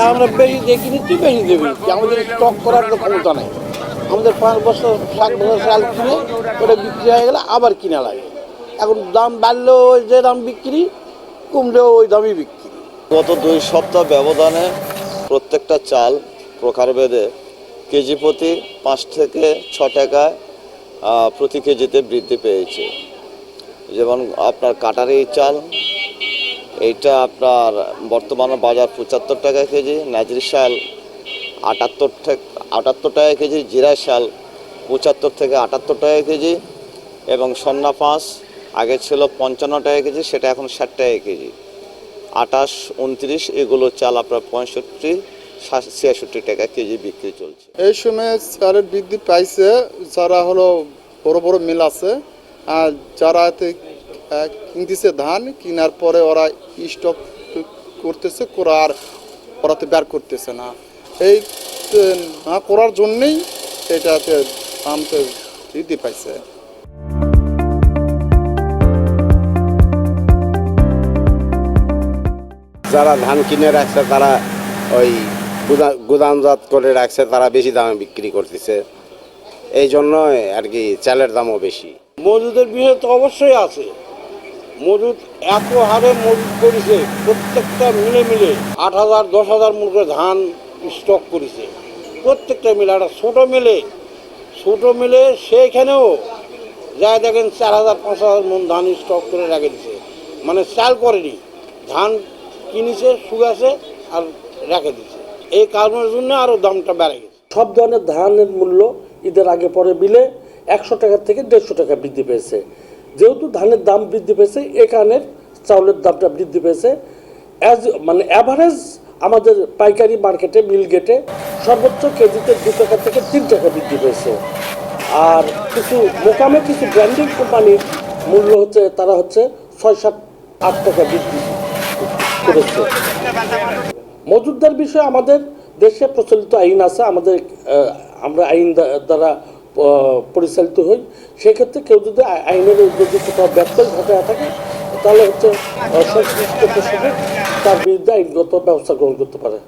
যা আমরা বেশি দেখি নিচ্ছি বেশি দেবে আমাদের স্টক করার তো ক্ষমতা নেই। আমাদের পাঁচ বছর, সাত বছর চাল কিনে, ওটা বিক্রি হয়ে গেলে আবার কিনা লাগে। এখন দাম বাড়লেও ওই যে দাম বিক্রি, কমলেও ওই দামই বিক্রি। গত দুই সপ্তাহ ব্যবধানে প্রত্যেকটা চাল প্রকার প্রকারভেদে কেজি প্রতি পাঁচ থেকে ছ টাকায় প্রতি কেজিতে বৃদ্ধি পেয়েছে। যেমন আপনার কাটারি চাল এইটা আপনার বর্তমানে বাজার পঁচাত্তর টাকা কেজি নাজরি শাল আটাত্তর থেকে আটাত্তর টাকা কেজি, জিরা শাল পঁচাত্তর থেকে আটাত্তর টাকা কেজি এবং সন্না পাঁচ আগে ছিল পঞ্চান্ন টাকা কেজি, সেটা এখন ষাট টাকা কেজি। আটাশ, উনত্রিশ, এগুলো চাল আপনার পঁয়ষট্টি ছিয়াষট্টি টাকা কেজি বিক্রি চলছে। এই সময় চালের বৃদ্ধি পাইছে যারা হলো বড় বড় মিল আছে, আর যারা কিনতেছে ধান কেনার পরে ওরা স্টক করতেছে করার ওরা তো বের করতেছে না। এই না করার জন্যেই এটাতে দামতে বৃদ্ধি পাইছে। যারা ধান কিনে রাখছে তারা ওই গুদা- গুদামজাত করে রাখছে তারা বেশি দামে বিক্রি করতেছে। এই জন্য আর কি চালের দামও বেশি। মজুদের বিষয় তো অবশ্যই আছে। মজুদ এত হারে মজুদ করেছে, প্রত্যেকটা মিলে মিলে আট হাজার, দশ হাজার করে ধান স্টক করেছে। প্রত্যেকটা মিলে একটা ছোটো মিলে ছোটো মিলে সেইখানেও যা দেখেন চার হাজার, পাঁচ হাজার মন ধান স্টক করে রেখে দিছে। মানে চাল করেনি, ধান কিনেছে শুকাছে আর রেখে দিছে। এই কারণের জন্য আরও দামটা বেড়ে গেছে। সব ধরনের ধানের মূল্য ঈদের আগে পরে মিলে একশো টাকা থেকে দেড়শো টাকা বৃদ্ধি পেয়েছে। যেহেতু ধানের দাম বৃদ্ধি পেয়েছে, এ কারণে চাউলের দামটা বৃদ্ধি পেয়েছে। অ্যাজ মানে অ্যাভারেজ আমাদের পাইকারি মার্কেটে মিল গেটে সর্বোচ্চ কেজিতে দু টাকা থেকে তিন টাকা বৃদ্ধি পেয়েছে। আর কিছু মোকামে কিছু ব্র্যান্ডিং কোম্পানির মূল্য হচ্ছে, তারা হচ্ছে ছয় সাত আট টাকা বৃদ্ধি করেছে। মজুদদার বিষয়ে আমাদের দেশে প্রচলিত আইন আছে, আমাদের আমরা আইন দ্বারা পরিচালিত হই, সেক্ষেত্রে কেউ যদি আইনের উদ্যোগে কোথাও ব্যত্যয় ঘটায় থাকে, তাহলে হচ্ছে সংশ্লিষ্ট তার বিরুদ্ধে আইনগত ব্যবস্থা গ্রহণ করতে পারে।